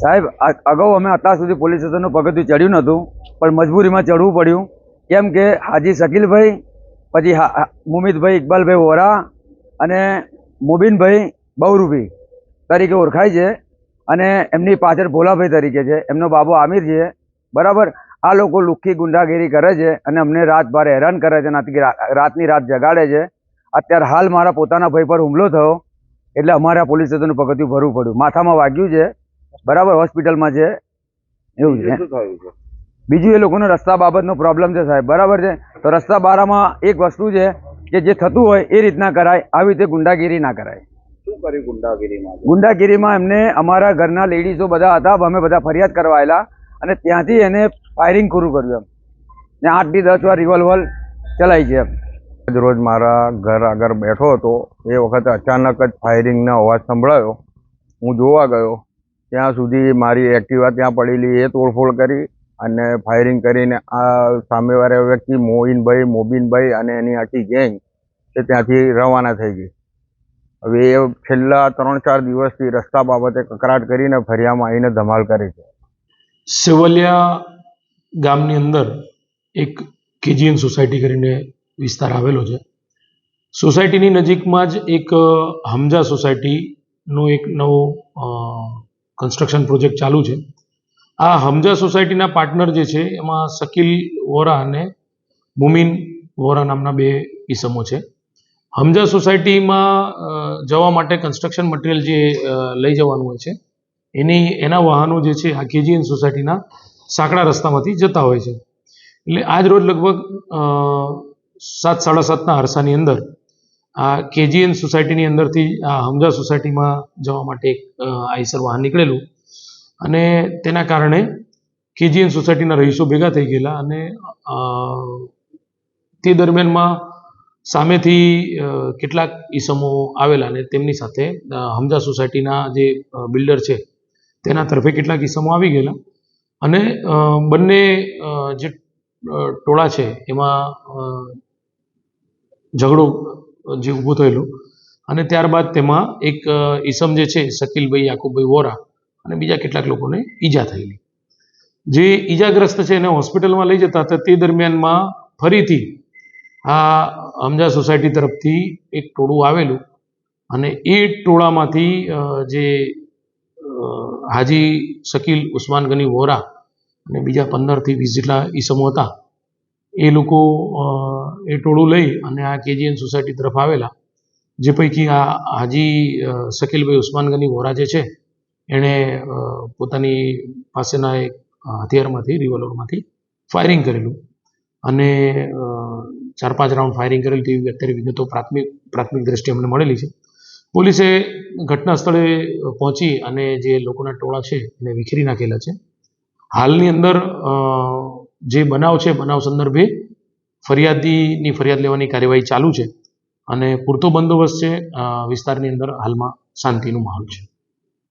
સાહેબ અગાઉ અમે અત્યાર સુધી પોલીસ સ્ટેશનનું પગથિયું ચડ્યું નહોતું, પણ મજબૂરીમાં ચડવું પડ્યું. કેમ કે હાજી શકીલભાઈ, પછી મુમિતભાઈ ઇકબાલભાઈ વોરા અને મુબીનભાઈ બહુરૂપી તરીકે ઓળખાય છે અને એમની પાછળ ભોલાભાઈ તરીકે છે. એમનો બાબો આમિર છે. બરાબર? આ લોકો લુખ્ખી ગુંડાગીરી કરે છે અને અમને રાતભારે હેરાન કરે છે અને રાતની રાત જગાડે છે. અત્યારે હાલ મારા પોતાના ભાઈ પર હુમલો થયો, એટલે અમારે પોલીસ સ્ટેશનનું પગથિયું ભરવું પડ્યું. માથામાં વાગ્યું છે. બરાબર હોસ્પિટલમાં છે. એવું છે શું થયું છે? બીજું એ લોકોનો રસ્તા બાબતનો પ્રોબ્લેમ છે સાહેબ બરાબર છે? તો રસ્તા બારામાં એક વસ્તુ છે કે જે થતું હોય એ રીતના કરાય આવી રીતે ગુંડાગીરી ના કરાય. શું કરી ગુંડાગીરીમાં? ગુંડાગીરીમાં એમને અમારા ઘરના લેડીઝો બધા હતા અમે બધા ફરિયાદ કરવા આવેલા અને ત્યાંથી એને ફાયરિંગ પૂરું કર્યું એમ. ને આઠથી દસ વાર રિવોલ્વર ચલાવી છે એમ. આજ રોજ મારા ઘર આગળ બેઠો હતો એ વખતે અચાનક જ ફાયરિંગનો અવાજ સંભળાયો. હું જોવા ગયો ત્યાં સુધી મારી એક્ટિવા ત્યાં પડેલી, એ તોડફોડ કરી અને ફાયરિંગ કરીને આ સામેવાળા વ્યક્તિ મોઇનભાઈ મોબીનભાઈ અને એની આખી ગેંગ એ ત્યાંથી રવાના થઈ ગઈ. હવે એ છેલ્લા ત્રણ ચાર દિવસથી રસ્તા બાબતે કકરાટ કરીને ફરિયામાં આવીને ધમાલ કરે છે. સેવલિયા ગામની અંદર એક કેજીએન સોસાયટી કરીને વિસ્તાર આવેલો છે. સોસાયટીની નજીકમાં જ એક હમજા સોસાયટીનો એક નવો કન્સ્ટ્રક્શન પ્રોજેક્ટ ચાલુ છે. આ હમજા સોસાયટીના પાર્ટનર જે છે, એમાં શકીલ વોરા અને મુમિન વોરા નામના બે ઈસમો છે. હમજા સોસાયટીમાં જવા માટે કન્સ્ટ્રક્શન મટીરિયલ જે લઈ જવાનું હોય છે, એની, એના વાહનો જે છે, આ કેજીએન સોસાયટીના સાંકડા રસ્તામાંથી જતા હોય છે. એટલે આજ રોજ લગભગ સાત, સાડા સાતના અરસાની અંદર કેજીએન સોસાયટીની અંદરથી, આ હમજા સોસાયટીમાં જવા માટે એક આઈસર વાહન નીકળેલું. અને તેના કારણે કેજીએન સોસાયટીના રહીશો ભેગા થઈ ગયેલા અને તે દરમિયાનમાં સામેથી કેટલાક ઈસમો આવેલા અને તેમની સાથે હમઝા સોસાયટીના જે બિલ્ડર છે, તેના તરફે કેટલાક ઈસમો આવી ગયેલા. અને બંને જે ટોળા છે, એમાં ઝઘડો જે ઊભો થયેલો. અને ત્યારબાદ તેમાં એક ઈસમ જે છે, શકીલભાઈ યાકુબભાઈ વોરા અને બીજા કેટલાક લોકોને ઈજા થયેલી. જે ઈજાગ્રસ્ત છે એને હોસ્પિટલમાં લઈ જતા હતા, તે દરમિયાનમાં ફરીથી આ હમજા સોસાયટી તરફથી એક ટોળું આવેલું અને એ ટોળામાંથી જે હાજી શકીલ ઉસ્માન ગની વોરા અને બીજા પંદરથી વીસ જેટલા ઈસમો હતા એ લોકો એ ટોળું લઈ અને આ કેજીએન સોસાયટી તરફ આવેલા. જે પૈકી આ હાજી શકીલભાઈ ઉસ્માન ગની વોરા જે છે, એણે પોતાની પાસેના એક હથિયારમાંથી, રિવોલ્વરમાંથી ફાયરિંગ કરેલું. અને ચાર પાંચ રાઉન્ડ ફાયરિંગ કરેલ તેવી અત્યારે વિગતો પ્રાથમિક પ્રાથમિક દ્રષ્ટિએ અમને મળેલી છે. પોલીસે ઘટના સ્થળે પહોંચી અને જે લોકોના ટોળા છે એને વિખેરી નાખેલા છે. હાલની અંદર જે બનાવ છે, બનાવ સંદર્ભે ફરિયાદીની ફરિયાદ લેવાની કાર્યવાહી ચાલુ છે અને પૂરતો બંદોબસ્ત છે વિસ્તારની અંદર હાલમાં શાંતિનો માહોલ છે.